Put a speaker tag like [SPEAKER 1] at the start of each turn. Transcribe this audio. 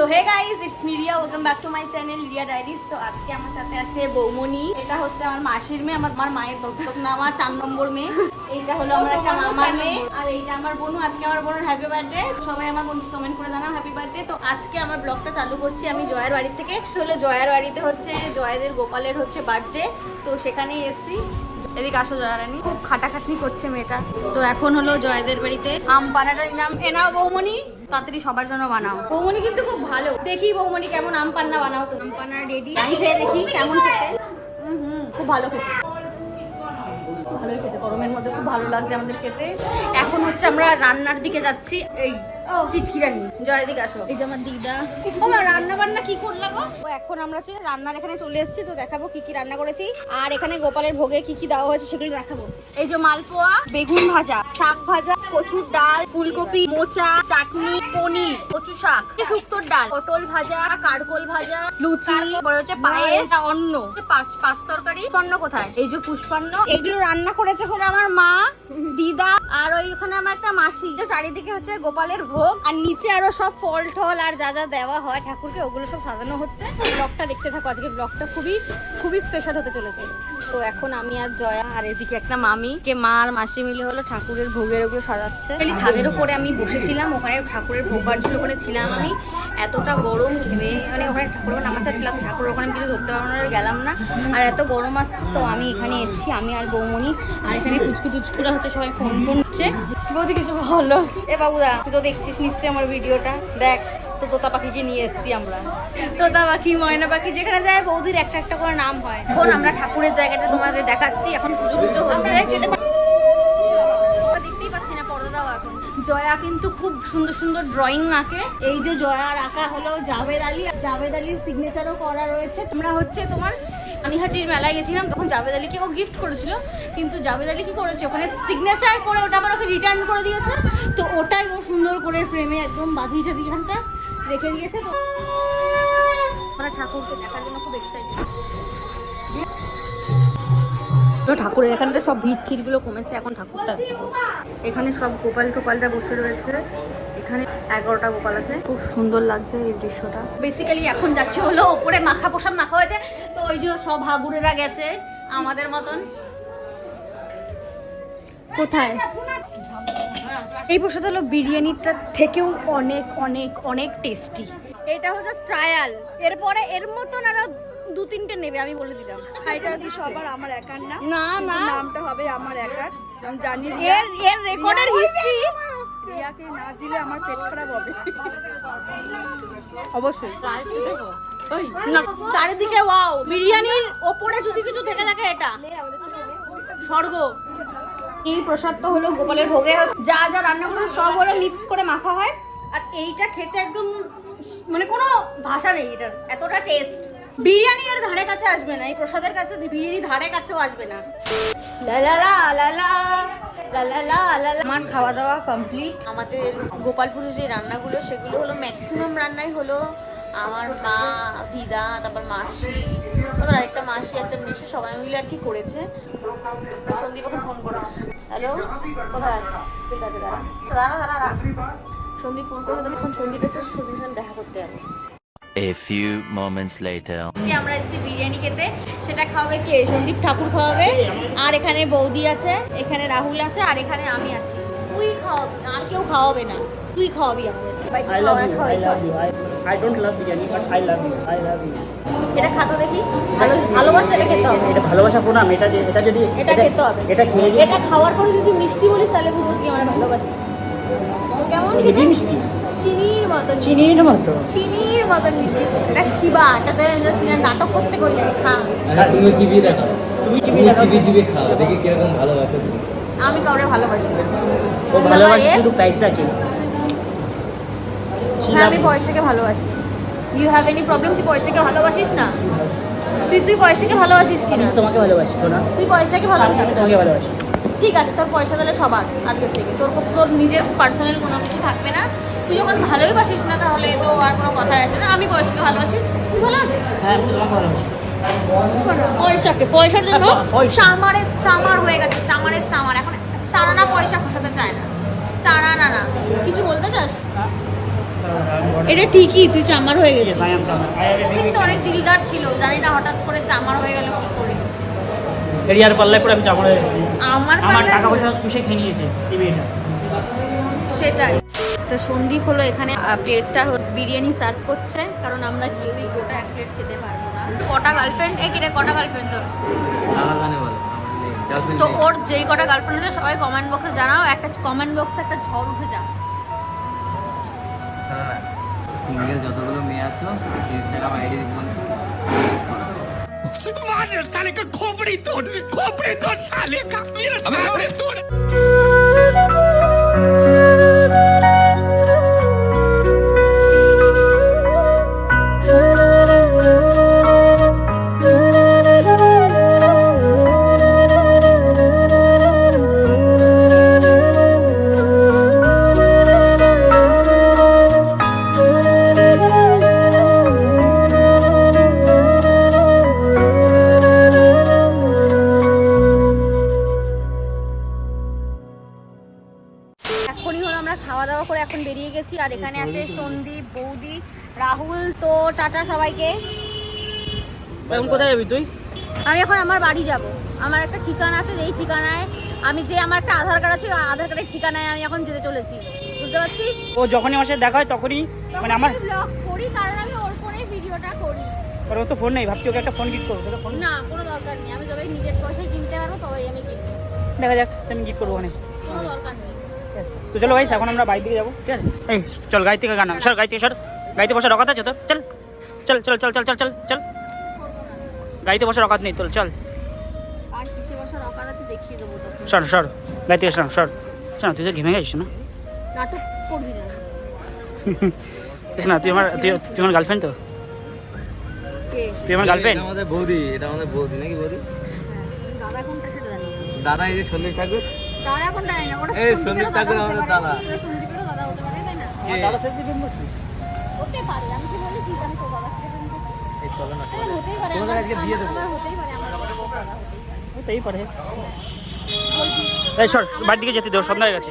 [SPEAKER 1] So hey guys it's me Riya welcome back to my channel Riya diaries তো আজকে আমার সাথে আছে বৌমনি এটা হচ্ছে আমার মাসির মেয়ে আমার আমার মায়ের দত্তক নেওয়া চার নম্বর মেয়ে। এইটা হলো আমার একটা মামার মেয়ে। আর এইটা আমার বোনু আজকে আমার বোনের হ্যাপি বার্থডে সবাই আমার বোন কমেন্ট করে জানাও হ্যাপি বার্থডে তো আজকে আমার ব্লগটা চালু করছি আমি জয়ের বাড়ি থেকে। হলো জয়ের বাড়িতে হচ্ছে জয়েদের গোপালের হচ্ছে বার্থডে তো সেখানেই এসেছি। এদিকে আসো, জয়ারানি। খুব খাটাখাটনি করছে মেয়েটা। তো এখন হলো জয়দের বাড়িতে। আম পানাটা নিলাম এনাও বৌমনি তাড়াতাড়ি সবার জন্য বানাও। বৌমনি কিন্তু খুব ভালো। দেখি বৌমনি কেমন আম পান্না বানাও তো। আম পান্না রেডি খেয়ে দেখি কেমন খেতে। হুম, খুব ভালো খেতে। ভালোই খেতে গরমের মধ্যে খুব ভালো লাগছে আমাদের খেতে। এখন হচ্ছে আমরা রান্নার দিকে যাচ্ছি এই চিটকিরানি জয় দিকে আসো। এই যে আমার দিদা। ও মা, রান্না বান্না কি করলাম ও এখন আমরা হচ্ছে রান্নার এখানে চলে এসেছি তো দেখাবো কি কি রান্না করেছি। আর এখানে গোপালের ভোগে কি কি দেওয়া হয়েছে সেগুলো দেখাবো। এই যে মালপোয়া বেগুন ভাজা শাক ভাজা কচুর ডাল ফুলকপি মোচা চাটনি পনির কচু শাক শুক্তোর ডাল পটল ভাজা কারকোল ভাজা লুচি তারপরে হচ্ছে পায়েস অন্ন পাঁচ পাঁচ তরকারি। স্বর্ণ কোথায়? এই যে পুষ্পান্ন। এগুলো রান্না করেছে হলো আমার মা দিদা আর ওই ওখানে আমার একটা মাসি। চারিদিকে হচ্ছে গোপালের ভোগ। আর নিচে আরও সব ফল টল আর যা যা দেওয়া হয় ঠাকুরকে ওগুলো সব সাজানো হচ্ছে। ব্লগটা দেখতে থাকো আজকে ব্লগটা খুবই খুবই স্পেশাল হতে চলেছে। তো এখন আমি আর জয়া আর এদিকে একটা মামি কে মা আর মাসি মিলে হলো ঠাকুরের ভোগের ওগুলো সাজাচ্ছে। ছাদের উপরে আমি বসেছিলাম ওখানে ঠাকুরের ভোগ বাড়ছিল ওখানে ছিলাম আমি। এতটা গরম ঘেমে মানে ওখানে ঠাকুরের নামাজ প্লাস ঠাকুর ওখানে কিছু ধরতে পারব না, গেলাম না। আর এত গরম আসছে তো আমি এখানে এসেছি, আমি আর বৌমনি আর এখানে পুচকু টুচকুরা হচ্ছে, সবাই ফোন ফোন হচ্ছে বৌদি কিছু হলো এ বাবুদা, তুই তো দেখছিস নিশ্চয়ই আমার ভিডিওটা। দেখ, তো তোতা পাখিকে নিয়ে এসেছি আমরা। তোতা পাখি, ময়না পাখি, যেখানে যায় বৌদির একটা একটা করে নাম হয়। এখন আমরা ঠাকুরের জায়গাটা তোমাদের দেখাচ্ছি, এখন পুজো পুজো হচ্ছে। জয়া কিন্তু খুব সুন্দর সুন্দর ড্রয়িং আঁকে। এই যে জয়ার আঁকা হলো জাভেদ আলী। জাভেদ আলীর সিগনেচারও করা রয়েছে। তোমরা হচ্ছে তোমার পানিহাটির মেলায় গেছিলাম, তখন জাভেদ আলীকে ও গিফট করেছিল। কিন্তু জাভেদ আলী কি করেছে? ওখানে সিগনেচার করে ওটা আবার ওকে রিটার্ন করে দিয়েছে। তো ওটাই ও সুন্দর করে ফ্রেমে একদম বাঁধিয়ে টাধিখানটা রেখে দিয়েছে। তো আমরা ঠাকুরকে দেখার জন্য খুব এক্সাইটেড তো ঠাকুরের এখানটা সব ভিড় ঠিড়গুলো কমেছে এখন ঠাকুরটা। এখানে সব গোপাল টোপালটা বসে রয়েছে। এখানে এগারোটা গোপাল আছে। খুব সুন্দর লাগছে এই দৃশ্যটা। বেসিক্যালি এখন যাচ্ছে হলো ওপরে মাখা প্রসাদ মাখা হয়েছে। তো ওই যে সব হাবুড়েরা গেছে আমাদের মতন। কোথায়? এই প্রসাদ হলো বিরিয়ানিটা থেকেও অনেক অনেক অনেক টেস্টি এটা হচ্ছে ট্রায়াল এরপরে এর মতন আরও দু তিনটে নেবে আমি বলে দিলাম।
[SPEAKER 2] এটা কি সবার আমার একার না
[SPEAKER 1] না না।
[SPEAKER 2] নামটা হবে আমার একার। আমি জানি
[SPEAKER 1] এর এর রেকর্ডের হিস্ট্রি
[SPEAKER 2] রিয়াকে না দিলে আমার পেট খারাপ হবে।
[SPEAKER 1] অবশ্যই। না চারিদিকে ওয়াও বিরিয়ানির ওপরে যদি কিছু থেকে থাকে এটা। স্বর্গ। এই প্রসাদ তো হলো গোপালের ভোগে। যা যা রান্না করে সব হলো মিক্স করে মাখা হয়। আর এইটা খেতে একদম মানে কোনো ভাষা নেই এটার। এতটা টেস্ট বিরিয়ানি এর ধারে কাছে আসবে না, এই প্রসাদের কাছে বিরিয়ানি ধারে কাছেও আসবে না। আমার খাওয়া দাওয়া কমপ্লিট আমাদের গোপালপুরের যে রান্নাগুলো, সেগুলো হলো ম্যাক্সিমাম রান্নাই হলো আমার মা, দিদা, তারপর মাসি, তারপর আরেকটা মাসি, একটা মেশো সবাই মিলে আর কি করেছে। সন্দীপ ওকে ফোন করো হ্যালো কোথায়? ঠিক আছে, দাঁড়া। দাঁড়া দাঁড়া সন্দীপ ফোন করে তখন সন্দীপ এসে সন্দীপের সাথে দেখা করতে যাব।
[SPEAKER 3] A few moments later.
[SPEAKER 1] আজকে আমরা এসেছি বিরিয়ানি খেতে সেটা খাওয়াবে কে সন্দীপ ঠাকুর খাওয়াবে আর এখানে বৌদি আছে এখানে রাহুল আছে আর এখানে আমি আছি তুই খাওয়াবি আর কেউ খাওয়াবে না তুই খাওয়াবি আমাদের
[SPEAKER 4] I love
[SPEAKER 1] খাওয়া
[SPEAKER 4] you. I love you. I, I don't love biryani, but I love you. I love you.
[SPEAKER 1] এটা খাতো দেখি ভালো ভালোবাসা এটা খেতে হবে
[SPEAKER 4] এটা ভালোবাসা প্রণাম এটা যে এটা যদি
[SPEAKER 1] এটা খেতে হবে
[SPEAKER 4] এটা খেয়ে
[SPEAKER 1] এটা খাওয়ার পরে যদি মিষ্টি বলিস তাহলে বুঝব তুই আমার ভালোবাসিস কেমন খেতে
[SPEAKER 4] মিষ্টি
[SPEAKER 1] চিনির মতো
[SPEAKER 4] চিনির মতো?
[SPEAKER 1] চিনির মতো মিষ্টি। এটা চিবা এটাতে নাটক করতে কই যায় হ্যাঁ
[SPEAKER 5] হ্যাঁ তুমি চিবিয়ে দেখাও।
[SPEAKER 4] তুমি চিবিয়ে
[SPEAKER 5] চিবিয়ে চিবিয়ে খাও দেখি কীরকম ভালোবাসে তুমি।
[SPEAKER 1] আমি কাউরে ভালোবাসি না।
[SPEAKER 4] ও ভালোবাসি শুধু পয়সাকে
[SPEAKER 1] হ্যাঁ আমি পয়সাকে ভালোবাসি। ইউ হ্যাভ এনি প্রবলেম তুই পয়সাকে ভালোবাসিস না? তুই তুই পয়সাকে ভালোবাসিস কিনা?
[SPEAKER 4] আমি তোমাকে ভালোবাসি না।
[SPEAKER 1] তুই পয়সাকে ভালোবাসিস না?
[SPEAKER 4] তোমাকে ভালোবাসি।
[SPEAKER 1] ঠিক আছে তোর পয়সা তাহলে সবার আজকের থেকে। তোর তোর নিজের পার্সোনাল কোনো কিছু থাকবে না। তুই যখন ভালোই বাসিস না তাহলে তো আর কোনো কথাই আসে না। আমি পয়সাকে ভালোবাসি। তুই ভালোবাসিস
[SPEAKER 4] হ্যাঁ আমি তোমাকে ভালোবাসি।
[SPEAKER 1] পয়সাকে পয়সার জন্য?
[SPEAKER 4] পয়সা।
[SPEAKER 1] চামারের চামার হয়ে গেছে চামারের চামার। এখন চারা না পয়সা খসাতে চায় না। চারা না। না কিছু বলতে চাস? এটা ঠিকই তুই চামার হয়ে গেছিস। কিন্তু অনেক দিলদার ছিল জানি না হঠাৎ করে চামার হয়ে গেল কি করে।
[SPEAKER 4] এরিয়ার পাল্লায় পরে আমি চামড়া হয়ে
[SPEAKER 1] আমার
[SPEAKER 4] আমার টাকা পয়সা চুষে খেয়ে নিয়েছে এই মেয়েটা।
[SPEAKER 1] সেটাই। তো সন্দীপ হলো এখানে প্লেটটা বিরিয়ানি সার্ভ করছে কারণ আমরা কেউই গোটা এক প্লেট খেতে পারব না। কটা গার্লফ্রেন্ড এ কিরে কটা গার্লফ্রেন্ড তোর? তো ওর যেই কটা গার্লফ্রেন্ড আছে সবাই কমেন্ট বক্সে জানাও একটা কমেন্ট বক্সে একটা ঝড় উঠে যা
[SPEAKER 5] শোনো সিঙ্গেল যতগুলো মেয়ে আছো ইনস্টাগ্রাম আইডি বলছি মিস করো
[SPEAKER 1] এখনই হলো আমরা খাওয়া দাওয়া করে এখন বেরিয়ে গেছি আর এখানে আছে সন্দীপ বৌদি রাহুল তো টাটা সবাইকে।
[SPEAKER 4] এখন কোথায় যাবি তুই?
[SPEAKER 1] আমি এখন আমার বাড়ি যাব। আমার একটা ঠিকানা আছে যেই ঠিকানায় আমি যে আমার একটা আধার কার্ড আছে ওই আধার কার্ডের ঠিকানায় আমি এখন যেতে চলেছি। বুঝতে পারছিস?
[SPEAKER 4] ও যখনই আমার সাথে দেখা হয় তখনই মানে আমার
[SPEAKER 1] ব্লগ করি কারণ আমি ওর ফোনে ভিডিওটা করি।
[SPEAKER 4] ওর তো ফোন নেই ভাবছি ওকে একটা ফোন গিফট করব। ফোন
[SPEAKER 1] না কোনো দরকার নেই। আমি যবে নিজের পয়সায় কিনতে পারব তবেই আমি কিনবো
[SPEAKER 4] দেখা যাক আমি গিফট করব অনেক
[SPEAKER 1] কোনো দরকার নেই।
[SPEAKER 4] তো চলো ভাই এখন আমরা বাইক দিকে যাব ঠিক আছে? এই চল গাড়ি থেকে গান সর গাড়ি থেকে সর। গাড়িতে বসে রকাত আছে তো? চল। চল চল চল চল চল চল চল। গাড়িতে বসে রকাত নেই তোর চল। সর সর। গাড়ি থেকে সর সর। শোনা তুই তো ঘেমে গেছিস না।
[SPEAKER 1] নাটক করবি না।
[SPEAKER 4] না তুই আমার তুই তুই আমার গার্লফ্রেন্ড তো? তুই আমার গার্লফ্রেন্ড
[SPEAKER 5] আমাদের বৌদি এটা আমাদের বৌদি নাকি বৌদি?
[SPEAKER 1] দাদা কোনটা সেটা জানি না।
[SPEAKER 5] দাদা এই যে সন্দীপ ঠাকুর।
[SPEAKER 1] দাদা কোনটা জানি না ওটা
[SPEAKER 5] এই সন্দীপ ঠাকুর আমাদের দাদা।
[SPEAKER 1] সন্দীপেরও দাদা হতে পারে তাই না?
[SPEAKER 4] আমার সাথে প্রেম করছিস
[SPEAKER 1] হতে পারে আমি কি বলেছি যে আমি তো দাদার সাথে প্রেম করছি?
[SPEAKER 5] এই চলো না
[SPEAKER 1] হতেই পারে আমার
[SPEAKER 5] আজকে বিয়ে দেবো।
[SPEAKER 1] হতেই পারে আমার হতেই পারে।
[SPEAKER 4] হতেই পারে। এই সর বাড়ির দিকে যেতে দেবো সন্ধ্যার হয়ে